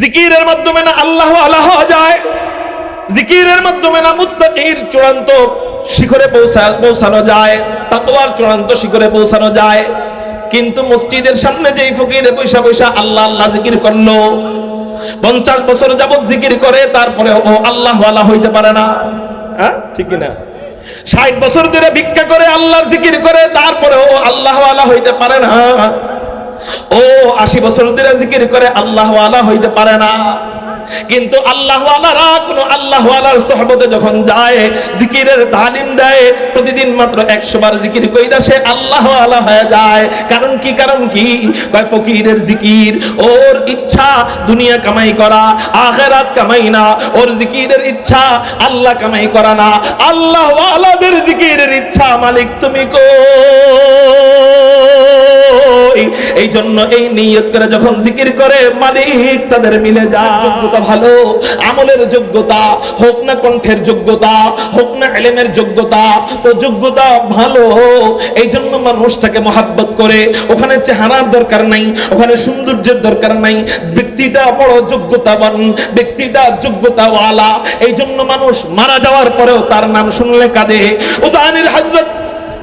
জিকিরের মাধ্যমে না আল্লাহ আল্লাহ হওয়া যায়, জিকিরের মাধ্যমে না মুত্তাকির চূড়ান্ত শিখরে পৌঁছা, পৌঁছানো যায়, তাকওয়ার চূড়ান্ত শিখরে পৌঁছানো যায়। কিন্তু মসজিদের সামনে যেই ফকিরে পয়সা পয়সা আল্লাহ আল্লাহ জিকির করল, পঞ্চাশ বছর যাবত জিকির করে, তারপরে ও আল্লাহ ওয়ালা হইতে পারে না। হ্যাঁ ঠিক না ষাট বছর ধরে ভিক্ষা করে আল্লাহর জিকির করে, তারপরে ও আল্লাহ ওয়ালা হইতে পারে না। ও, আশি বছর ধরে জিকির করে আল্লাহ ওয়ালা হইতে পারে না। কিন্তু আল্লাহ ওয়ালারা কোনো আল্লাহ ওয়ালার সহবতে যখন যায়, জিকিরের তালিম দেয়, প্রতিদিন মাত্র একশো বার জিকির কইরা সে আল্লাহ ওয়ালা হয়ে যায়। কারণ কি কারণ কি? কয় ফকিরের জিকির, ওর ইচ্ছা দুনিয়া কামাই করা, আখেরাত কামাই না। ওর জিকিরের ইচ্ছা আল্লাহ কামাই করা না। আল্লাহ ওয়ালাদের জিকিরের ইচ্ছা, মালিক তুমি কো এই জন্য এই নিয়ত করে যখন জিকির করে, মালিক তাদের মিলে যায়। যোগ্যতা ভালো, আমলের যোগ্যতা, হোক না কণ্ঠের যোগ্যতা, হোক না এলেমের যোগ্যতা, তো যোগ্যতা ভালো। এই জন্য মানুষ তাকে মহাব্বত করে। ওখানে চেহারার দরকার নাই, ওখানে সৌন্দর্যের দরকার নাই। ব্যক্তিটা বড় যোগ্যতাবান, ব্যক্তিটা যোগ্যতাওয়ালা। এই জন্য মানুষ মারা যাওয়ার পরেও তার নাম শুনলে কাঁদে। উদানির হজরত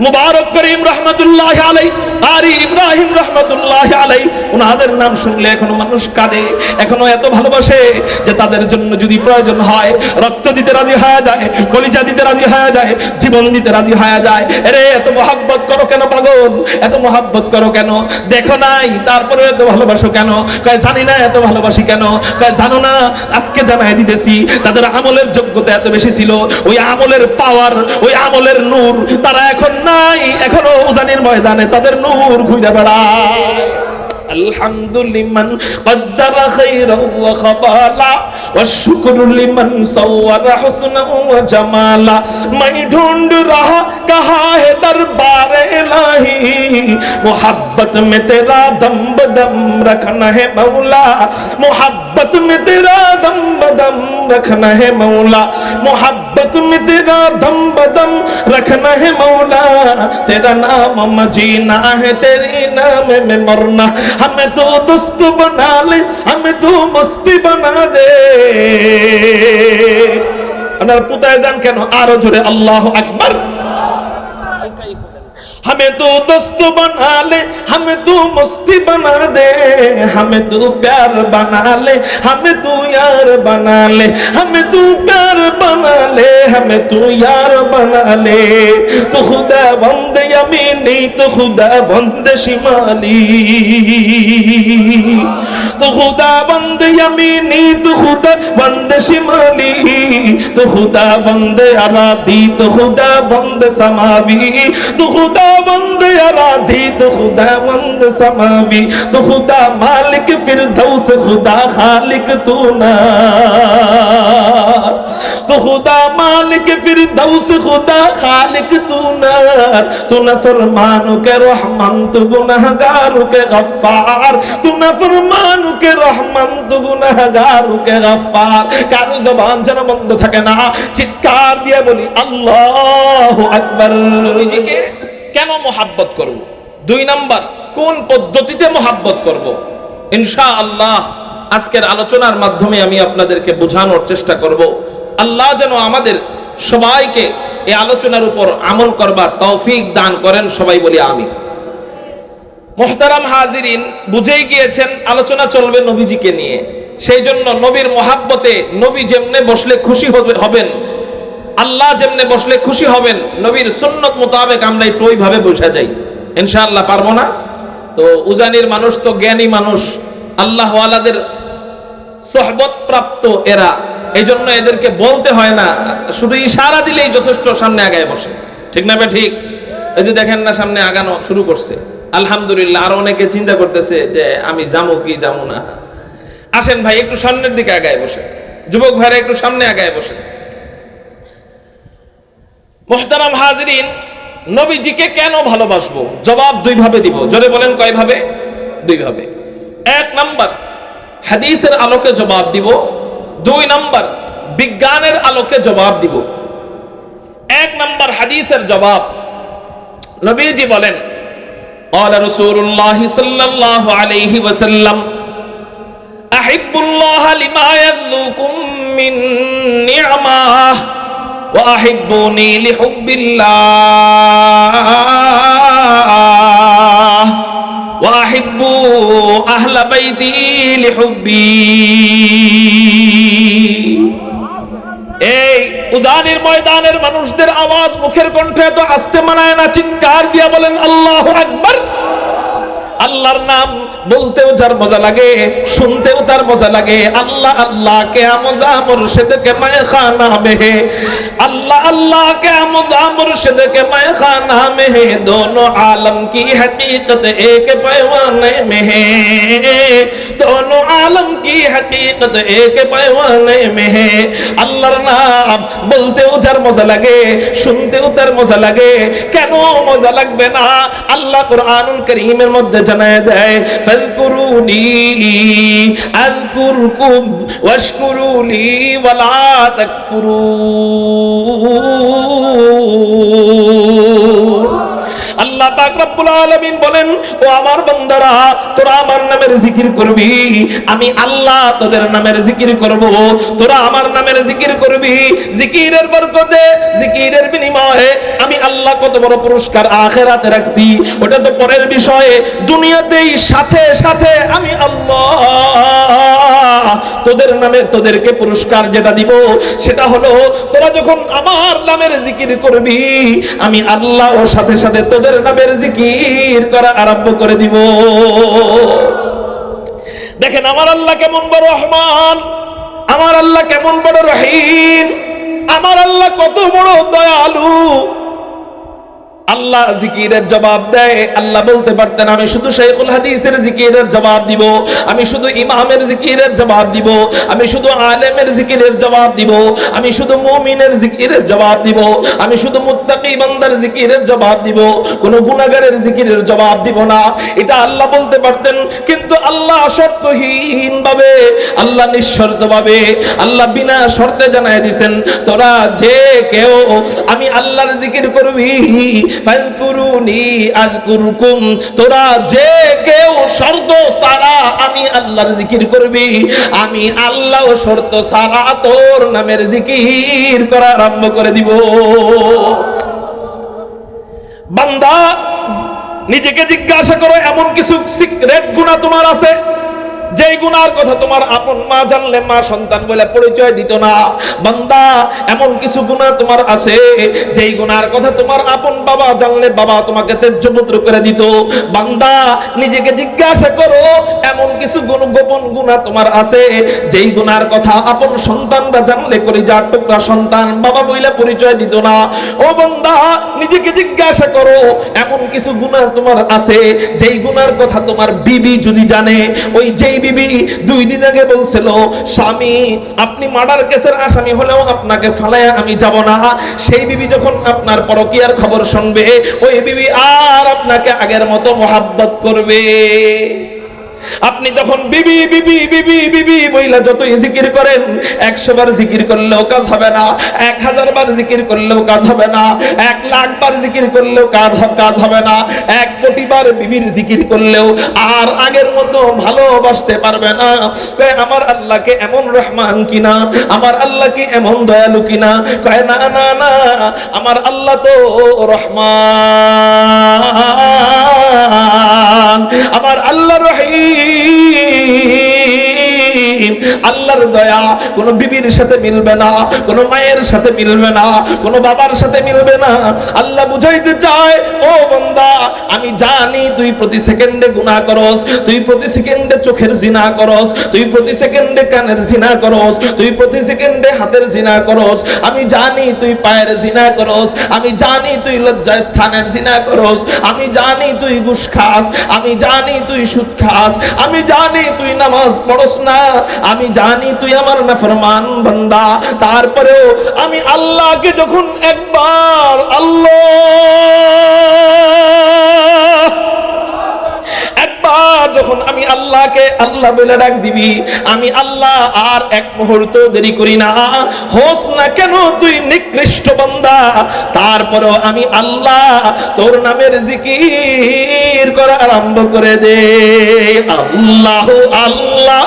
মুবারক করিম রহমতুল্লাহ আলাই আর ইব্রাহিম রহমতুল্লাহ আলাই ওনাদের নাম শুনলে এখনও মানুষ কাঁদে, এখনও এত ভালোবাসে যে তাদের জন্য যদি প্রয়োজন হয়, রক্ত দিতে রাজি হয়ে যায়, কলিজা দিতে রাজি হয়ে যায়, জীবন দিতে রাজি হয়ে যায়। আরে এত মহাব্বত করো কেন পাগল? এত মহাব্বত করো কেন? দেখো নাই তারপরে এত ভালোবাসো কেন? কয়, জানি না এত ভালোবাসি কেন? কয়, জানো না, আজকে জানাই দিতেছি, তাদের আমলের যোগ্যতা এত বেশি ছিল। ওই আমলের পাওয়ার ওই আমলের নূর, তারা এখন নাই, এখনও উজানির ময়দানে তাদের নূর হুজুর ঘুরে বেড়ায়। আলহামদুলিল্লাহ কদ্দাবা খাইরা ওয়া খাবালা। والشكر لمن صور حسنا وجمالا मैं ढूंढ रहा कहा है दरबार इलाही मोहब्बत में तेरा दम बदम रखना है मौला मोहब्बत में तेरा दम बदम रखना है मौला मोहब्बत में तेरा दम बदम रखना है मौला तेरा नाम मजीना है तेरे नाम में मरना हमें तो दोस्त बना ले हमें तो मस्ती बना दे আপনার পুতায় যান কেন আরও জোরে আল্লাহ আকবার। हमें तो दोस्त बना ले हमें तू मस्ती बना दे हमें तू प्यार बना ले हमें तू यार बना ले हमें तू प्यार बना ले हमें तू यार बना ले तो खुदा बंद यमीनी तो खुदा बंद शिमाली तो खुदा बंद यमीनी तो खुदा बंद शिमाली तो खुदा बंद अराधी तो खुदा बंद समावी तो खुदा बंद अराधी तो खुदा बंद समावी तो खुदा मालिक फिर दौस खुदा खालिक तू ना तो खुदा मालिक फिर दौस खुदा खालिक तू ना तू न फरमानो के रहमान तू गुनहगारों के गफ्फार तू न फरमानो के रहमान तू गुनहगारों के गफ्फार কারো জবান যেন বন্ধ থাকে না চিৎকার দিয়ে বলি আল্লাহ আকবার নিজেকে কেন মোহাব্বত করব? দুই নাম্বার, কোন পদ্ধতিতে মোহাব্বত করব? ইনশা আল্লাহ আজকের আলোচনার মাধ্যমে আমি আপনাদেরকে বোঝানোর চেষ্টা করব। আল্লাহ যেন আমাদের সবাইকে এই আলোচনার উপর আমল করবার তৌফিক দান করেন, সবাই বলি আমি মোহতারাম হাজিরিন বুঝেই গিয়েছেন, আলোচনা চলবে নবীজিকে নিয়ে। সেই জন্য নবীর মহাব্বতে নবী যেমনে বসলে খুশি হবে হবেন। আল্লাহ যেমনে বসলে খুশি হবেন, নবীর সুন্নত মোতাবেক আমরা একটু ওইভাবে বসে যাই। ইনশাআল্লাহ পারব না? তো উজানির মানুষ তো জ্ঞানী মানুষ। আল্লাহ আলাদের সহবত প্রাপ্ত এরা। এই জন্য এদেরকে বলতে হয় না, শুধু ইশারা দিলেই যথেষ্ট সামনে আগায় বসে। ঠিক না ঠিক? এই যে দেখেন না সামনে আগানো শুরু করছে। আলহামদুলিল্লাহ আরও অনেকে চিন্তা করতেছে যে আমি যাব কি যাব না। আসেন ভাই, একটু সামনের দিকে আগায় বসে যুবক ভাইরা একটু সামনে আগায় বসে মোহতারাম হাজরিন নবীজিকে কেন ভালোবাসবো জবাব দুই ভাবে দিব জোরে বলেন কয় ভাবে দুই ভাবে এক নাম্বার হাদিসের আলোকে জবাব দিব দুই নাম্বার বিজ্ঞানের আলোকে জবাব দিব এক নাম্বার হাদিসের জবাব নবীজি বলেন قال رسول الله صلى الله عليه وسلم আহিবুল্লাহ লিমা ইয়াযুকুম মিন নি'মাহ ওয়া এই উজানির ময়দানের মানুষদের আওয়াজ মুখের কণ্ঠে তো আসতে মানায় না, চিৎকার দিয়া বলেন, আল্লাহ আকবার। আল্লাহর নাম বলতেও যার মজা লাগে শুনতেও তার মজা লাগে আল্লাহ আল্লাহ কে মজা মুর্শিদ কে मैं खाना में है अल्लाह अल्लाह के मजा मुर्शिद के मैं खाना में है दोनों आलम की हकीकत एक पैमाने में है दोनों आलम की हकीकत एक पैमाने में है আল্লাহর নাম বলতেও যার মজা লাগে শুনতেও তার মজা লাগে কেন মজা লাগবে না আল্লাহ কোরআনুল করিমের মধ্যে জানায় দেয় ফাযকুরুনি আযকুরকুম ওয়াশকুরুলি ওয়ালা তাকফুরুন আল্লাহ পাক রব্বুল আলামিন বলেন, ও আমার বান্দারা, তোরা আমার জিকির করবি। আমি আল্লাহ তোদের জিকির করব। তোরা আমার জিকির করবি। জিকিরের বরকতে, জিকিরের বিনিময়ে আমি আল্লাহ কত বড় পুরস্কার আখেরাতে রাখছি। ওটা তো পরের বিষয়ে। দুনিয়াতেই সাথে সাথে আমি আল্লাহ তোদের নামে, তোদেরকে পুরস্কার যেটা দিব, সেটা হলো, তোরা যখন আমার নামের জিকির করবি, আমি আল্লাহ ও সাথে সাথে তোদের নামের জিকির করা আরম্ভ করে দিব। দেখেন, আমার আল্লাহ কেমন বড় রহমান, আমার আল্লাহ কেমন বড় রহিম, আমার আল্লাহ কত বড় দয়ালু। আল্লাহ জিকিরের জবাব দেয়। আল্লাহ বলতে পারতেন, আমি শুধু শেখুল হাদিসের জিকিরের জবাব দিব, আমি শুধু ইমামের জিকিরের জবাব দিব, আমি শুধু আলেমের জিকিরের জবাব দিব, আমি শুধু মুমিনের জিকিরের জবাব দিব, আমি শুধু মুত্তাকি বান্দার জিকিরের জবাব দিব, কোন গুনাহগারের জিকিরের জবাব দিব না। এটা আল্লাহ বলতে পারতেন, কিন্তু আল্লাহ শর্তহীন ভাবে আল্লাহ নিঃশর্ত ভাবে আল্লাহ বিনা শর্তে জানায় দিছেন, তোরা যে কেউ, আমি আল্লাহর জিকির করবি আযকুরুকুম, তোরা যে কেউ শর্ত সারা আমি আল্লাহর জিকির করবি, আমি আল্লাহ শর্ত সারা তোর নামের জিকির করা আরম্ভ করে দিব। বান্দা, নিজেকে জিজ্ঞাসা করো, এমন কিছু সিক্রেট গুণা তোমার আছে? যেই গুনার কথা তোমার আপন মা জানলে, মা সন্তান বলে পরিচয় দিত না। বান্দা, এমন কিছু গুনাহ তোমার আছে, যেই গুনার কথা তোমার আপন বাবা জানলে, বাবা তোমাকে তেজ্যপুত্র করে দিত। বান্দা, নিজেকে জিজ্ঞাসা করো, এমন কিছু গুণ, গোপন গুনাহ তোমার আছে, যেই গুনার কথা আপন সন্তানরা জানলে করি যার টুকরা সন্তান বাবা বইলে পরিচয় দিত না। ও বান্দা, নিজেকে জিজ্ঞাসা করো, এমন কিছু গুনাহ তোমার আছে, যেই গুনার কথা তোমার বিবি যদি জানে, ওই যেই বিবি দুই দিন আগে বলছিল, স্বামী, আপনি মার্ডার কেসের আসামি হলেও আপনাকে ফালায় আমি যাব না। সেই বিবি যখন আপনার পরকিয়ার খবর শুনবে, ওই বিবি আর আপনাকে আগের মতো মোহাব্বত করবে। আপনি তখন বিবি বিবি বিবি বিবি বইলা যতই জিকির করেন একশো বার জিকির করলেও কাজ হবে না এক হাজার বার জিকির করলেও কাজ হবে না, এক লাখ বার জিকির করলেও কাজ কাজ হবে না, এক কোটি বার বিবির জিকির করলেও আর আগের মতো ভালোবাসতে পারবে না। কয়, আমার আল্লাহকে এমন রহমান কিনা? আমার আল্লাহকে এমন দয়ালু কিনা? কয়, না না না, আমার আল্লাহ তো রহমান। দয়া, কোন বিবির সাথে মিলবে না, কোন মায়ের সাথে মিলবে না, কোন বাবার সাথে মিলবে না। আল্লাহ বুঝাইতে চায়, ও বন্দা, আমি জানি তুই প্রতি সেকেন্ডে গুনাহ করস, তুই প্রতি সেকেন্ডে চোখের জিনা করস, তুই প্রতি সেকেন্ডে কানের জিনা করস, তুই প্রতি সেকেন্ডে হাতের জিনা করস। আমি জানি তুই পায়ের জিনা করস, আমি জানি তুই লজ্জা স্থানের জিনা করস, আমি জানি তুই ঘুষ খাস, আমি জানি তুই সুদ খাস, আমি জানি তুই নামাজ পড়স না, আমি জানি তুই আমার নাফরমান বান্দা। তারপরেও আমি আল্লাহকে যখন একবার আল্লাহ যখন আমি আল্লাহকে আল্লাহ বলে ডাক দিবি, আমি আল্লাহ আর এক মুহূর্ত দেরি করি না। হোস না কেন তুই নিকৃষ্ট বান্দা? তারপরও আমি আল্লাহ তোর নামের জিকির করা আরম্ভ করে দে। আল্লাহ আল্লাহ।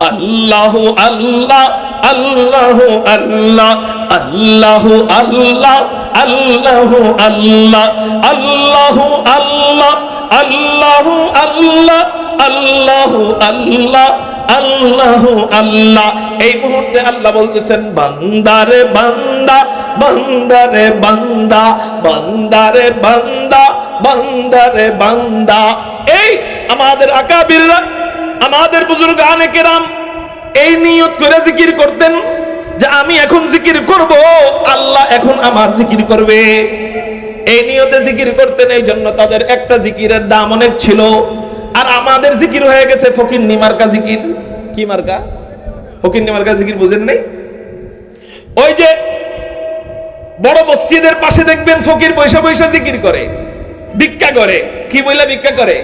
আল্লাহু আল্লাহ আল্লাহ আল্লাহ, আল্লাহু আল্লাহ আল্লাহ আল্লাহ, আল্লাহু আল্লাহ আল্লাহু আল্লাহ আল্লাহ আল্লাহ আল্লাহ আল্লাহ। এই মুহূর্তে আল্লাহ বলতেছেন বান্দারে বান্দা বান্দারে বান্দা বান্দারে বান্দা বান্দারে বান্দা। এই আমাদের আকাবিররা আমাদের বুজুর্গ আনে কেরাম এই নিয়ত করে জিকির করতেন যে আমি এখন জিকির করব, আল্লাহ এখন আমার জিকির করবে। এই নিয়তে জিকির করতেন, এই জন্য তাদের একটা জিকিরের দাম অনেক ছিল। আর আমাদের জিকির হয়ে গেছে ফকির নিমার্কা জিকির। কি মার্কা? ফকির নিমার্কা জিকির বুঝেন নাই? ওই যে বড় মসজিদের পাশে দেখবেন ফকির পয়সা পয়সা জিকির করে, ভিক্ষা করে। কি বইলা ভিক্ষা করে?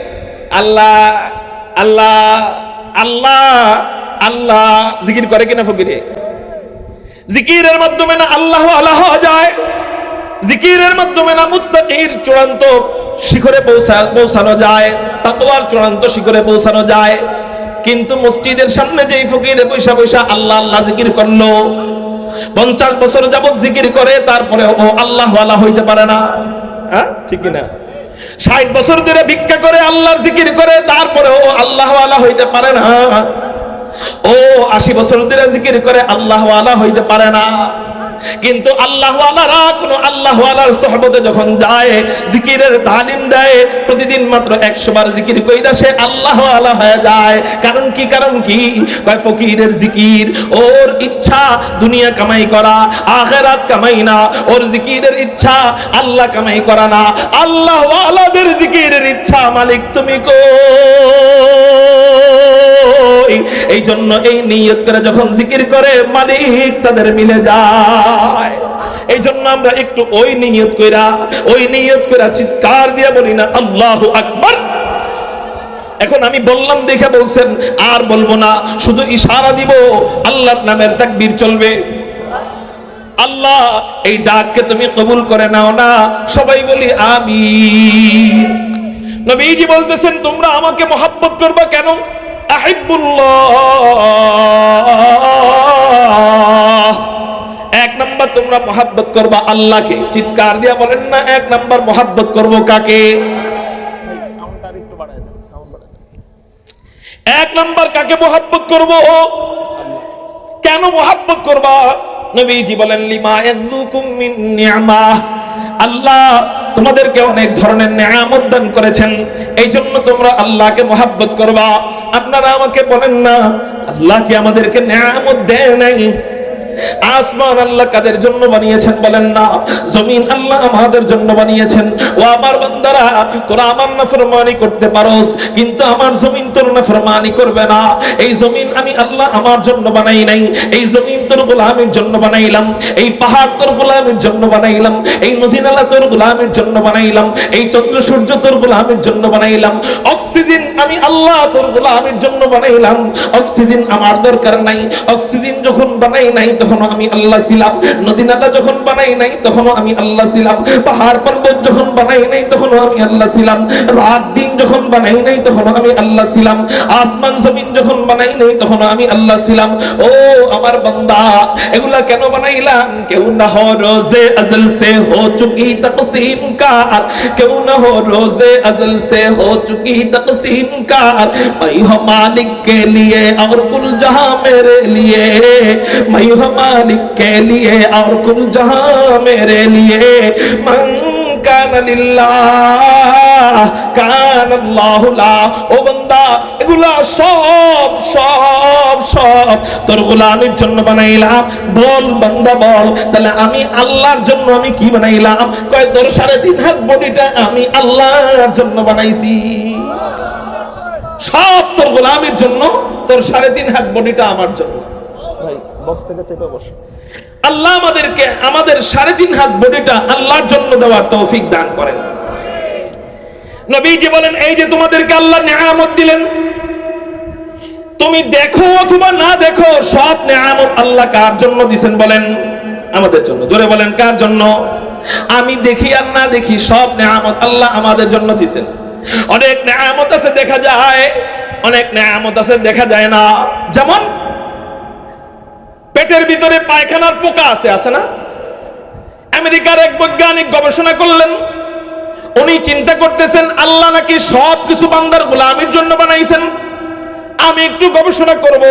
আল্লাহ আল্লাহ আল্লাহ আল্লাহ। জিকির করে কিনা ফকিরে? জিকিরের মাধ্যমে না আল্লাহ আল্লাহ যায়? জিকিরের মাধ্যমে না মুত্তাকির চূড়ান্ত শিখরে পৌঁছা পৌঁছানো যায়? তাকওয়ার চূড়ান্ত শিখরে পৌঁছানো যায়? কিন্তু মসজিদের সামনে যেই ফকিরে পয়সা পয়সা আল্লাহ আল্লাহ জিকির করল, পঞ্চাশ বছর যাবত জিকির করে তারপরে ও আল্লাহ ওয়ালা হইতে পারে না। হ্যাঁ? ঠিক না ষাট বছর ধরে ভিক্ষা করে আল্লাহর জিকির করে তারপরে ও আল্লাহ হইতে পারে না। ও আশি বছর ধরে জিকির করে আল্লাহ হইতে পারে না। কিন্তু আল্লাহ ওয়ালারা কোনো আল্লাহ ওয়ালার সহবতে যখন যায়, জিকিরের তালিম দেয়, প্রতিদিন মাত্র একশো বার জিকির কইরা সে আল্লাহ ওয়ালা হয়ে যায়। কারণ কি কারণ কি? কয় ফকিরের জিকির, ওর ইচ্ছা দুনিয়া কামাই করা, আখেরাত কামাই না। ওর জিকিরের ইচ্ছা আল্লাহ কামাই করা না। আল্লাহ ওয়ালাদের জিকিরের ইচ্ছা, মালিক তুমি কো এই জন্য এই নিয়ত করে যখন জিকির করে, মালিক তাদের মিলে যায়। এই জন্য আমরা একটু ওই নিয়ত কইরা, ওই নিয়ত কইরা চিৎকার দিয়ে বলি না, আল্লাহু আকবার। এখন আমি বললাম, দেখে বলছেন, আর বলব না, শুধু ইশারা দিব, আল্লাহর নামের তাকবীর চলবে। আল্লাহ, এই ডাককে তুমি কবুল করে নাও না, সবাই বলি আমি নবীজি বলতেছেন, তোমরা আমাকে মহাব্বত করবা কেন? আহিবুল্লাহ। নাম্বার তোমরা মহাব্বত করবা আল্লাহকে। চিৎকার দিয়া বলেন না, এক নাম্বার মহাব্বত করব কাকে? এক নাম্বার কাকে মহাব্বত করব? কেন মহাব্বত করবা? নবীজি বলেন, লিমা ইয়াযুকুম মিন নি'মা আল্লাহ তোমাদেরকে অনেক ধরনের নিয়ামত দান করেছেন। এই জন্য তোমরা আল্লাহকে মহাব্বত করবা। আপনারা আমাকে বলেন না, আল্লাহ কি আমাদেরকে নিয়ামত দেয় নাই? আসমান আল্লাহ কাদের জন্য বানিয়েছেন বলেন না? জমিন আল্লাহ আমাদের জন্য বানিয়েছেন। ও আমার বান্দারা তোরা আমার নাফরমানি করতে পারোস, কিন্তু আমার জমিন তোর নাফরমানি করবে না। এই জমিন আমি আল্লাহ আমার জন্য বানাই নাই, এই জমিন তোর গোলামের জন্য বানাইলাম, এই পাহাড় তোর গোলামের জন্য বানাইলাম, এই নদী নালা তোর গোলামের জন্য বানাইলাম, এই চন্দ্র সূর্য তোর গোলামের জন্য বানাইলাম, অক্সিজেন আমি আল্লাহ তোর গোলামের জন্য বানাইলাম, অক্সিজেন আমার দরকার নাই, অক্সিজেন যখন বানাই নাই তখন আমি আল্লাহ ছিলাম নদী নালা যখন বানাই নাই তখন আমি আল্লাহ ছিলাম পাহাড় পর্বত যখন বানাই নাই তখন আমি আল্লাহ ছিলাম রাত দিন যখন বানাই নাই তখন আমি আল্লাহ ছিলাম আসমান জমিন যখন বানাই নাই তখন আমি আল্লাহ ছিলাম ও আমার বান্দা এগুলা কেন বানাইলাম কেউ না হো রোজে अजल से हो चुकी तकसीम कार क्यों न हो रोजे अजल से हो चुकी तकसीम कार मैं हो मालिक के लिए और कुल जहां मेरे लिए मैं हो मालिक के लिए और कुल जहां मेरे लिए मन কান লিল্লাহ কান আল্লাহু লা ও বান্দা এগুলা সব সব সব তোর গোলামের জন্য বানাইলাম বল বান্দা বল তাহলে আমি আল্লাহর জন্য আমি কি বানাইলাম কয় তোর সাড়ে তিন হাত বডিটা আমি আল্লাহর জন্য বানাইছি সব তোর গোলামের জন্য তোর সাড়ে তিন হাত বডিটা আমার জন্য ভাই বক্স থেকে চেপে বসো। আল্লাহ আমাদেরকে আমাদের সাড়ে তিন হাত বডিটা আল্লাহর জন্য তৌফিক দান করেন। নবীজি বলেন, এই যে তোমাদেরকে আল্লাহ নিয়ামত দিলেন, তুমি দেখো অথবা না দেখো, সব নিয়ামত আল্লাহ কার জন্য দিছেন বলেন? আমাদের জন্য। জোরে বলেন, কার জন্য? আমি দেখি আর না দেখি, সব নিয়ামত আল্লাহ আমাদের জন্য দিছেন। অনেক নিয়ামত আছে দেখা যায়, অনেক নিয়ামত আছে দেখা যায় না। যেমন পেটের ভিতরে পায়খানার পোকা আছে আছে না? আমেরিকার এক বৈজ্ঞানিক গবেষণা করলেন, উনি চিন্তা করতেছেন, আল্লাহ নাকি সব কিছু বান্দার গোলামির জন্য বানাইছেন। আমি একটু গবেষণা করব,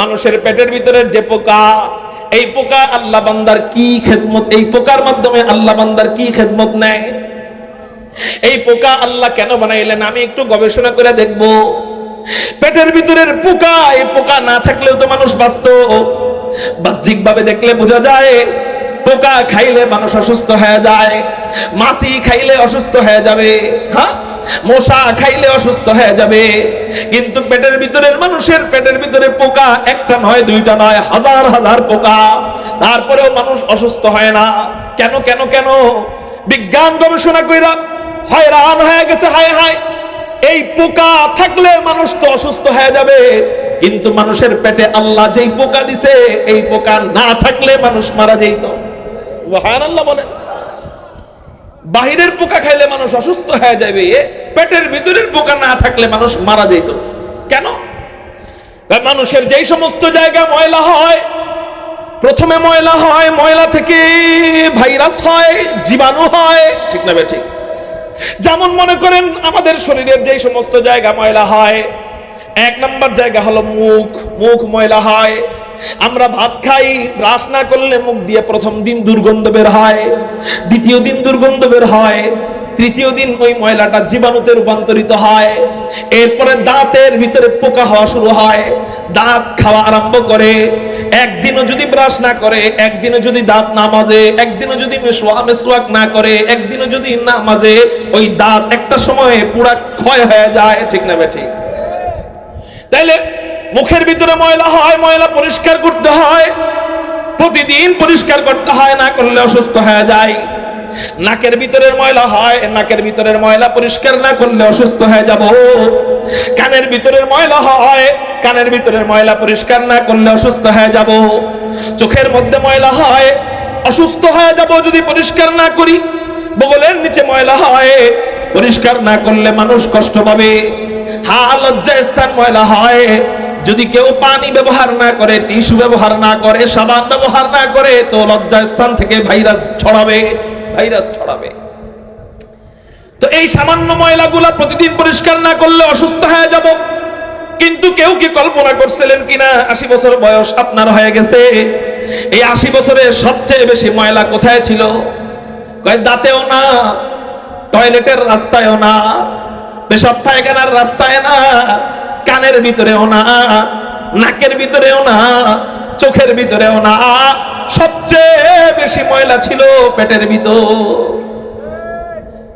মানুষের পেটের ভিতরে যে পোকা, এই পোকা আল্লাহ বান্দার কি খেদমত, এই পোকার মাধ্যমে আল্লাহ বান্দার কি খেদমত নেয়? এই পোকা আল্লাহ কেন বানাইলেন? আমি একটু গবেষণা করে দেখব। পেটের ভিতরের পোকা, এই পোকা না থাকলেও তো মানুষ বাঁচত। বাহ্যিক ভাবে দেখলে বোঝা যায়, পোকা খাইলে মানুষ অসুস্থ হয়ে যায়, মাছি খাইলে অসুস্থ হয়ে যাবে হ্যাঁ? মশা খাইলে অসুস্থ হয়ে যাবে। কিন্তু পেটের ভিতরের মানুষের পেটের ভিতরে পোকা একটা নয়, দুইটা নয়, হাজার হাজার পোকা। তারপরেও মানুষ অসুস্থ হয় না। কেন কেন কেন? বিজ্ঞান গবেষণা কইরা হয়রান হয়ে গেছে, হায় হায়। এই পোকা থাকলে মানুষ তো অসুস্থ হয়ে যাবে। কিন্তু মানুষের পেটে আল্লাহ যেই পোকা দিছে, এই পোকা না থাকলে মানুষ মারা যেত আল্লাহ বলেন বাহিরের পোকা খাইলে মানুষ অসুস্থ হয়ে যাবে পেটের ভিতরের পোকা না থাকলে মানুষ মারা যেত কেন? মানুষের যেই সমস্ত জায়গা ময়লা হয়, প্রথমে ময়লা হয়, ময়লা থেকে ভাইরাস হয়, জীবাণু হয়, ঠিক না ঠিক? যেমন মনে করেন আমাদের শরীরের যেই সমস্ত জায়গা ময়লা হয় এক নম্বর জায়গা হলো মুখ মুখ ময়লা হয়। আমরা ভাত খাই, ব্রাশ না করলে মুখ দিয়ে প্রথম দিন দুর্গন্ধ বের হয়, দ্বিতীয় দিন দুর্গন্ধ বের হয়, তৃতীয় দিন ওই ময়লাটা জীবাণুতে রূপান্তরিত হয়। এরপরে দাঁতের ভিতরে পোকা হওয়া শুরু হয়, দাঁত খাওয়া আরম্ভ করে। একদিনও যদি ব্রাশ না করে, একদিনও যদি দাঁত না মাজে, একদিনও যদি মেসোয়া মেসোয়াক না করে, একদিনও যদি না মাজে, ওই দাঁত একটা সময়ে পুরা ক্ষয় হয়ে যায়, ঠিক না বে ঠিক তাইলে মুখের ভিতরে ময়লা হয়, ময়লা পরিষ্কার করতে হয়। প্রতিদিন পরিষ্কার করতে হয়, না করলে অসুস্থ হয়ে যায়। নাকের ভিতরের ময়লা হয়, নাকের ভিতরের ময়লা পরিষ্কার না করলে অসুস্থ হয়ে যাব। কানের ভিতরের ময়লা হয়, কানের ভিতরের ময়লা পরিষ্কার না করলে অসুস্থ হয়ে যাব। চোখের মধ্যে ময়লা হয়, অসুস্থ হয়ে যাব যদি পরিষ্কার না করি। বগলের নিচে ময়লা হয়, পরিষ্কার না করলে মানুষ কষ্ট পাবে। হা লজ্জা স্থান ময়লা হয়। যদি কেউ পানি ব্যবহার না করে, টিস্যু ব্যবহার না করে, সাবান ব্যবহার না করে, তো লজ্জা স্থান থেকে ভাইরাস ছড়াবে ভাইরাস ছড়াবে। তো এই সামান্য ময়লাগুলা প্রতিদিন পরিষ্কার না করলে অসুস্থ হয়ে যাব। কিন্তু কেউ কি কল্পনা করছিলেন কিনা? আশি বছর বয়স আপনার হয়ে গেছে। এই আশি বছরে সবচেয়ে বেশি ময়লা কোথায় ছিল? দাঁতেও না, টয়লেটের রাস্তায়ও না। পেশাব পায়খানার রাস্তায় না, কানের ভিতরেও না, নাকের ভিতরেও না, চোখের ভিতরেও না, সবচেয়ে বেশি ময়লা ছিল পেটের ভিতর।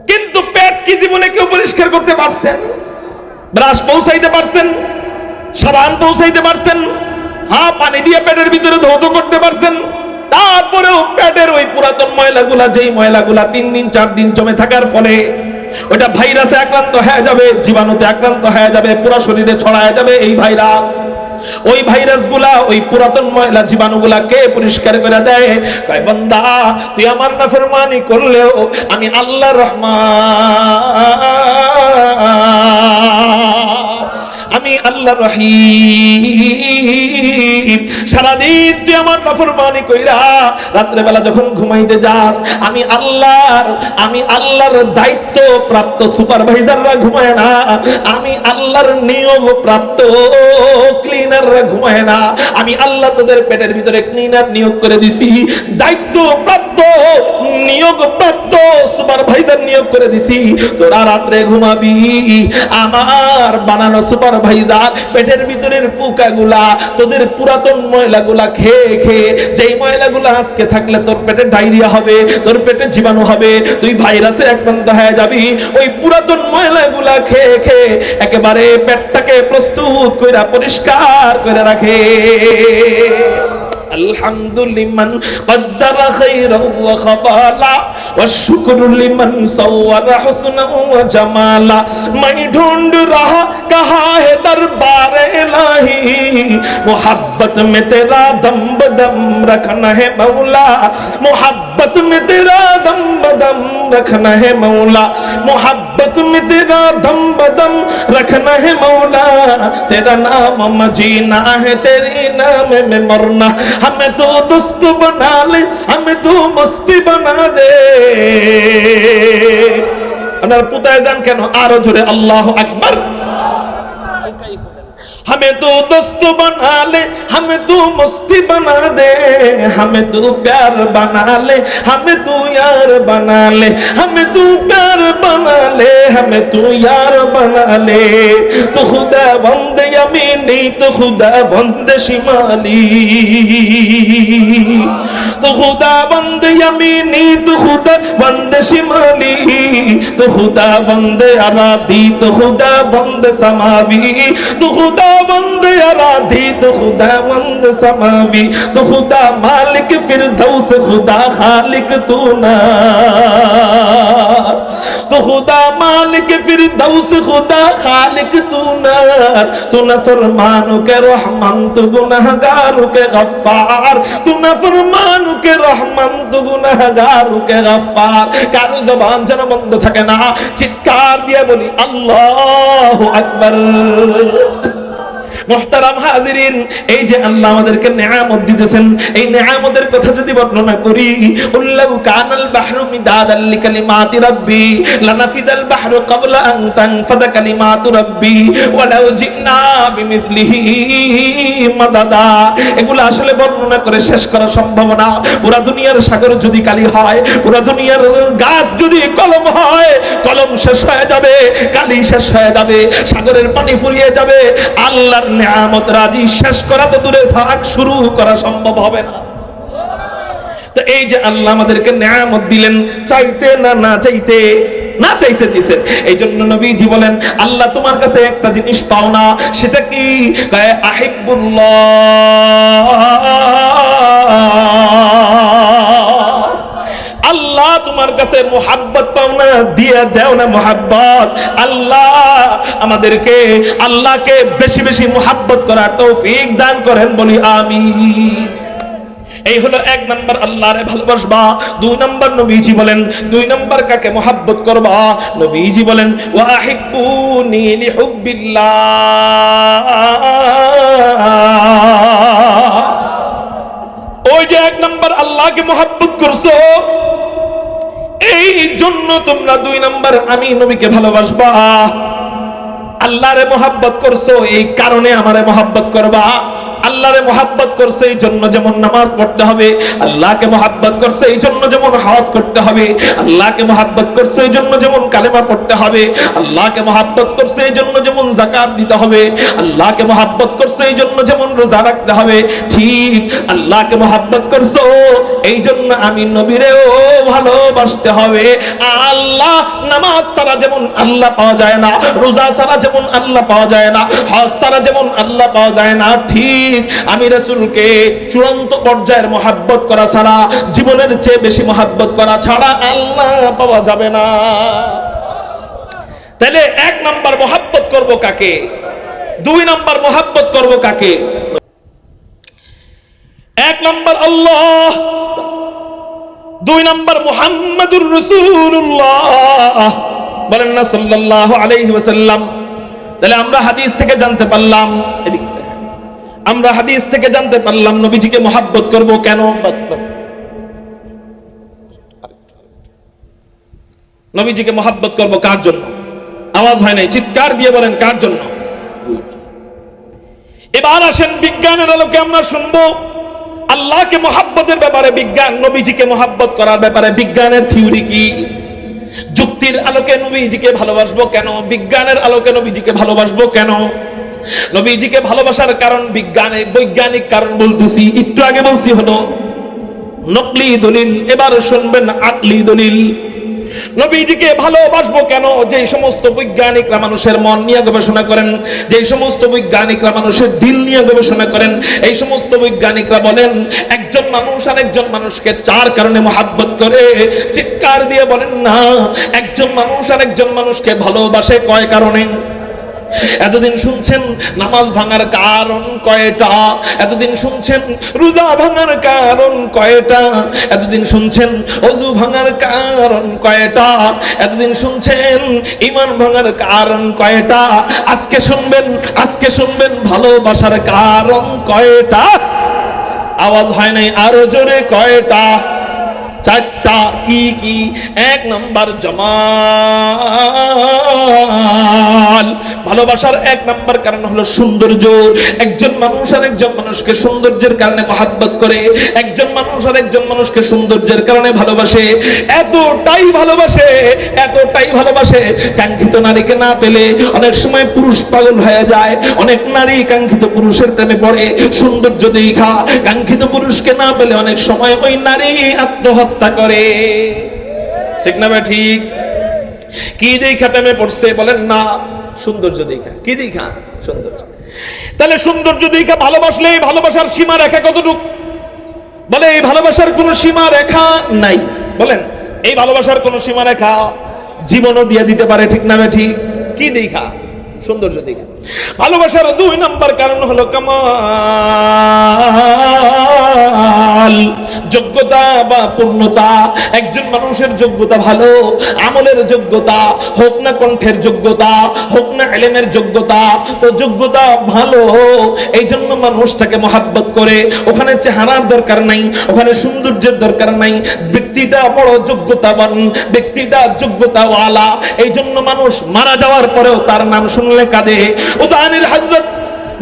কিন্তু পেট কি জীবনে কেউ পরিষ্কার করতে পারছেন? ব্রাশ পৌঁছাইতে পারছেন? সাবান পৌঁছাইতে পারছেন? হ্যাঁ পানি দিয়ে পেটের ভিতরে ধৌত করতে পারছেন? তারপরেও পেটের ওই পুরাতন ময়লাগুলা, যেই ময়লাগুলা তিন দিন, চার দিন জমে থাকার ফলে ওটা ভাইরাসে আক্রান্ত হয়ে যাবে, জীবাণুতে আক্রান্ত হয়ে যাবে, পুরো শরীরে ছড়ায় যাবে এই ভাইরাস। ওই ভাইরাসগুলা ওই পুরাতন ময়লা জীবাণুগুলা কে পরিষ্কার করে দেয়? বান্দা, তুই আমার না নাফরমানি করলেও আমি আল্লাহ রহমান আল্লাহ রহিম। সারাদিন তুই আমার নাফরমানি কইরা রাত্রে বেলা যখন ঘুমাইতে যাস, আমি আল্লাহর আমি আল্লাহর দায়িত্ব প্রাপ্ত সুপারভাইজাররা ঘুমায় না, আমি আল্লাহর নিয়োগ প্রাপ্ত ক্লিনাররা ঘুমায় না, আমি আল্লাহ তোদের পেটের ভিতরে ক্লিনার নিয়োগ করে দিছি। দায়িত্ব প্রাপ্ত নিয়োগ প্রাপ্ত সুপারভাইজার নিয়োগ করে দিছি। তোরা রাত্রে ঘুমাবি। আমার বানানো সুপারভাইজার পেটের ভিতরের পোকাগুলা, তোদের পুরাতন ময়লাগুলা খেয়ে খেয়ে, যেই ময়লাগুলা আজকে থাকলে তোর পেটে ডায়রিয়া হবে, তোর পেটে জীবাণু হবে, তুই ভাইরাসে আক্রান্ত হয়ে যাবি। ওই পুরাতন ময়লাগুলা খেয়ে খেয়ে একেবারে পেটটাকে প্রস্তুত কইরা পরিষ্কার করে রাখে। الحمد لمن قدر خيرا وخبالا والشكر لمن صور حسنا وجمالا میں ڈھونڈ رہا کہاں ہے دربار الہی محبت میں تیرا دم بدم رکھنا ہے مولا محبت मोहब्बत में तेरा दम बदम रखना है मौला मोहब्बत में तेरा दम बदम रखना है मौला तेरा नाम मजीना है तेरे नाम में मरना हमें तो दोस्त बना ले हमें तो मस्ती बना दे আপনার পুতায় যান কেন আরো জোরে আল্লাহ আকবার हमें तो दोस्त बना ले, हमें तू मस्ती बना दे, हमें तू प्यार बना ले, हमें तू यार बना ले, हमें तू प्यार बना ले, हमें तू यार बना ले। तो खुदा बंद यमीनी तो खुदा बंद शिमाली। तो खुदा बंद यमीनी तो खुदा बंद शिमाली। तो खुदा बंद अराधी तो खुदा बंद समावी। तो खुदा खुदावंद राधी तो खुदावंद समावी तो खुदा मालिक फिर दौस खुदा खालिक तू ना तो खुदा मालिक फिर दौस खुदा खालिक तू ना तू न फरमानो के रहमान तू गुनहगारों के गफ्फार तू न फरमानो के रहमान তু গুনাহগারু কে গাফফার কারও জবান যেন বন্ধ থাকে না চিৎকার দিয়ে বলি আল্লাহু আকবার মোহতারাম হাজিরিন, এই যে আল্লাহ আমাদেরকে নিয়ামত দিতেছেন, এই নিয়ামতের কথা যদি বর্ণনা করি উল্লাহু কানাল বাহরু মিদাদাল লিকালিমাতি রাব্বি, লানাফিদাল বাহরু ক্বাবলা আন তানফাদা কালিমাতু রাব্বি, ওয়ালাউ জিনা বিমিথলিহি মাদাদা। এগুলো আসলে বর্ণনা করে শেষ করা সম্ভব না। পুরা দুনিয়ার সাগর যদি কালি হয়, পুরা দুনিয়ার গাছ যদি কলম হয়, কলম শেষ হয়ে যাবে, কালি শেষ হয়ে যাবে, সাগরের পানি ফুরিয়ে যাবে, আল্লাহর নিয়ামত রাজি, শেষ করা তো দূরে থাক, শুরু করা সম্ভব হবে না। তো এই যে আল্লাহ আমাদেরকে নিয়ামত দিলেন, চাইতে না না চাইতে না চাইতে দিছেন। এই জন্য নবীজি বলেন, আল্লাহ তোমার কাছে একটা জিনিস পাও না, সেটা কি? আহিবুল্লাহ আল্লাহ তোমার কাছে মোহাব্বত পাও না, দিয়ে দেও না মোহাব্বত। আল্লাহ আমাদেরকে, আল্লাহকে বেশি বেশি মোহাব্বত করার তৌফিক দান করেন, বলি আমি এই হলো এক নাম্বার আল্লাহরে ভালোবাসবা, দুই নাম্বার নবীজি বলেন, দুই নাম্বার কাকে মোহাব্বত করবা? নবীজি বলেন ওয়াহিব্বুনি লিহুব্বিল্লাহ। ওই যে আল্লাহকে মোহাব্বত করছ? এই জন্য তোমরা দুই নাম্বার আমি নবীকে ভালোবাসবা। আল্লাহরে মোহাব্বত করছ, এই কারণে আমারে মোহাব্বত করবা। আল্লাহরে মোহাব্বত করছে এই জন্য যেমন নামাজ পড়তে হবে, আল্লাহকে মোহাব্বত করছে এই জন্য যেমন হজ করতে হবে, আল্লাহকে মোহাব্বত করছে এই জন্য যেমন কালেমা পড়তে হবে, আল্লাহকে মোহাব্বত করছে এই জন্য যেমন জাকাত দিতে হবে, আল্লাহকে মোহাব্বত করছে এই জন্য যেমন রোজা রাখতে হবে, ঠিক আল্লাহকে মোহাব্বত করছ এই জন্য আমি নবীরেও ভালোবাসতে হবে। আল্লাহ নামাজ ছাড়া যেমন আল্লাহ পাওয়া যায় না, রোজা ছাড়া যেমন আল্লাহ পাওয়া যায় না, হজ ছাড়া যেমন আল্লাহ পাওয়া যায় না, ঠিক আমি রাসূলকে চূড়ান্ত পর্যায়ের মহাব্বত করা ছাড়া, জীবনের চেয়ে বেশি মহাব্বত করা ছাড়া আল্লাহ পাওয়া যাবে না। তাহলে এক নাম্বার মহাব্বত করব কাকে? দুই নাম্বার মহাব্বত করব কাকে? এক নাম্বার আল্লাহ দুই নম্বর মুহাম্মাদুর রাসূলুল্লাহ। বলেন না সাল্লাল্লাহু আলাইহি ওয়াসাল্লাম। তাহলে আমরা হাদিস থেকে জানতে পারলাম, এদিক। আমরা হাদিস থেকে জানতে পারলাম, নবীজিকে মহাব্বত করব কেন? বাস বাস। নবীজিকে মহাব্বত করব কার জন্য? আওয়াজ হয় নাই, চিৎকার দিয়ে বলেন কার জন্য? এবার আসেন বিজ্ঞানের আলোকে আমরা শুনব আল্লাহকে মহাব্বতের ব্যাপারে বিজ্ঞান, নবীজিকে মহাব্বত করার ব্যাপারে বিজ্ঞানের থিওরি কি? যুক্তির আলোকে নবীজিকে ভালোবাসবো কেন? বিজ্ঞানের আলোকে নবীজিকে ভালোবাসবো কেন? নবীজিকে ভালোবাসার কারণ বিজ্ঞানে, বৈজ্ঞানিক কারণ বলতেছি। একটু আগে বলছি হলো, নকলি দলিল, এবার শুনবেন আকলি দলিল। নবীজিকে ভালোবাসবো কেন? যে সমস্ত বৈজ্ঞানিকরা মানুষের মন নিয়ে গবেষণা করেন যে সমস্ত বৈজ্ঞানিকরা মানুষের দিল নিয়ে গবেষণা করেন, এই সমস্ত বৈজ্ঞানিকরা বলেন, একজন মানুষ আর একজন মানুষকে চার কারণে মহাব্বত করে। চিৎকার দিয়ে বলেন না, একজন মানুষ আর একজন মানুষকে ভালোবাসে কয় কারণে? এতদিন শুনছেন নামাজ ভাঙার কারণ কয়টা? এতদিন শুনছেন রোজা ভাঙার কারণ কয়টা? এতদিন শুনছেন অজু ভাঙার কারণ কয়টা? এতদিন শুনছেন ইমান ভাঙার কারণ কয়টা? আজকে শুনবেন আজকে শুনবেন ভালোবাসার কারণ কয়টা? আওয়াজ হয় নাই আরও জোরে কয়টা? চারটা কি কি? এক নাম্বার জমাল। ভালোবাসার এক নাম্বার কারণ হলো সৌন্দর্য। একজন মানুষ আর একজন মানুষকে সৌন্দর্যের কারণে মহাব্বত করে। একজন মানুষ আর একজন মানুষকে সৌন্দর্যের কারণে ভালোবাসে। এতটাই ভালোবাসে এতটাই ভালোবাসে, কাঙ্ক্ষিত নারীকে না পেলে অনেক সময় পুরুষ পাগল হয়ে যায়। অনেক নারী কাঙ্ক্ষিত পুরুষের প্রেমে পড়ে। সৌন্দর্য দেখা, কাঙ্ক্ষিত পুরুষকে না পেলে অনেক সময় ওই নারী আত্মহত্যা করে। ঠিক না ভাই, ঠিক? কি দেখা প্রেমে পড়ছে বলেন না। সৌন্দর্য দেখা। কি দেখা? সৌন্দর্য। তাহলে সৌন্দর্য দেখা ভালোবাসলে ভালোবাসার সীমা রেখা কতটুকু? বলে, এই ভালোবাসার কোনো সীমা রেখা নাই। বলেন, এই ভালোবাসার কোনো সীমা রেখা জীবনও দিয়ে দিতে পারে, ঠিক না ঠিক? কি দেখা? সৌন্দর্য দেখা। ভালোবাসার দুই নাম্বার কারণ হলো কামাল। যোগ্যতা বা পূর্ণতা? একজন মানুষের যোগ্যতা ভালো, আমলের যোগ্যতা, হোক না কণ্ঠের যোগ্যতা, হোক না এলেমের যোগ্যতা, তো যোগ্যতা ভালো। এই জন্য মানুষ তাকে মহাব্বত করে। ওখানে চেহারার দরকার নাই, ওখানে সৌন্দর্যের দরকার নাই। ব্যক্তিটা বড় যোগ্যতাবান, ব্যক্তিটা যোগ্যতাওয়ালা। এই জন্য মানুষ মারা যাওয়ার পরেও তার নাম শুনলে কাঁদে। উদানির হযরত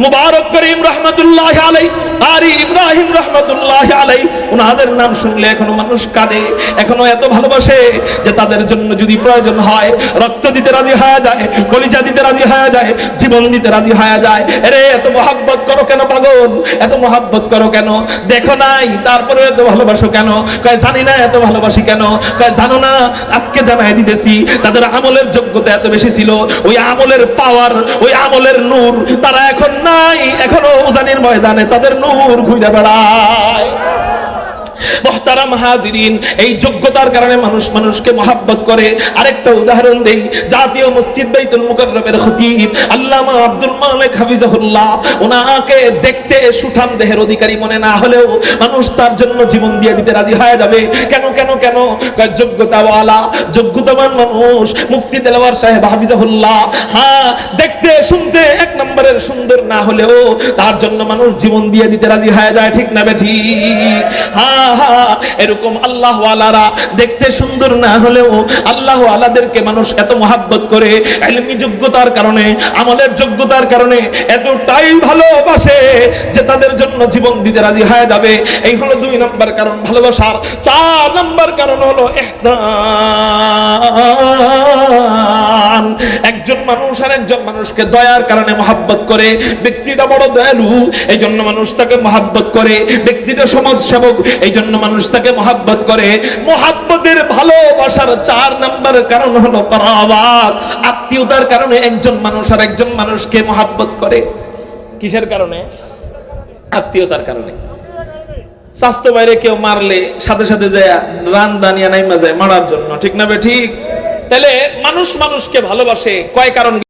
মুবারক করিম রহমতুল্লাহ আলাই আরি ইব্রাহিম রহমতুল্লাহ আলাই ওনাদের নাম শুনলে এখনও মানুষ কাঁদে, এখনও এত ভালোবাসে যে তাদের জন্য যদি প্রয়োজন হয়, রক্ত দিতে রাজি হয়ে যায়, কলিজা দিতে রাজি হয়ে যায়, জীবন দিতে রাজি হয়ে যায়। আরে এত মহাব্বত করো কেন পাগল? এত মহাব্বত করো কেন? দেখো নাই তারপরে এত ভালোবাসো কেন? কয়, জানি না এত ভালোবাসি কেন? কয়, জানো না, আজকে জানাই দিতেছি, তাদের আমলের যোগ্যতা এত বেশি ছিল। ওই আমলের পাওয়ার ওই আমলের নূর, তারা এখন নাই, এখনও উজানির ময়দানে তাদের নূর ঘুরে বেড়ায়। মহতারাম হাজিরিন এই যোগ্যতার কারণে মানুষ মানুষকে মহাব্বত করে। আরেকটা উদাহরণ দেই, জাতীয় মসজিদ বাইতুল মুকাররমের খতিব আল্লামা আব্দুল মালিক হাফিজাহুল্লাহ। ওনাকে দেখতে সুঠাম দেহের অধিকারী মনে না হলেও মানুষ তার জন্য জীবন দিয়ে দিতে রাজি হয়ে যাবে। কেন কেন কেন? যোগ্যতাওয়ালা, যোগ্যতাবান মানুষ, মুফতি দেলাওয়ার সাহেব হাফিজাহুল্লাহ। হ্যাঁ দেখতে, শুনতে এক নম্বরের সুন্দর না হলেও তার জন্য মানুষ জীবন দিয়ে দিতে রাজি হয়ে যায়, ঠিক না বেঠি হ্যাঁ হ্যাঁ। এরকম আল্লাহ আলারা দেখতে সুন্দর না হলেও আল্লাহ আলাদেরকে মানুষ এত মহাব্বত করে এলমি যোগ্যতার কারণে আমাদের যোগ্যতার কারণে এতটাই ভালোবাসে যে তাদের জন্য জীবন দিতে রাজি হয়ে যাবে। এই হলো দুই নম্বর কারণ ভালোবাসার। চার নম্বর কারণ হলো এহসান। একজন মানুষ আর একজন মানুষকে দয়ার কারণে মহাব্বত করে, ব্যক্তিটা বড় দয়ালু এই জন্য মানুষ তাকে মহাব্বত করে, ব্যক্তিটা সমাজ সেবক এই জন্য মানুষ তাকে মহাব্বত করে। মহাব্বতের ভালোবাসার চার নাম্বার কারণ হলো করাবাত আত্মীয়তার কারণে একজন মানুষ আর একজন মানুষকে মহাব্বত করে। কিসের কারণে? আত্মীয়তার কারণে। স্বাস্থ্য বাইরে কেউ মারলে সাথে সাথে যায়, রান দানিয়া নাইমা যায় মারার জন্য। ঠিক না বে ঠিক? তাহলে মানুষ মানুষকে ভালোবাসে। কয় কারণ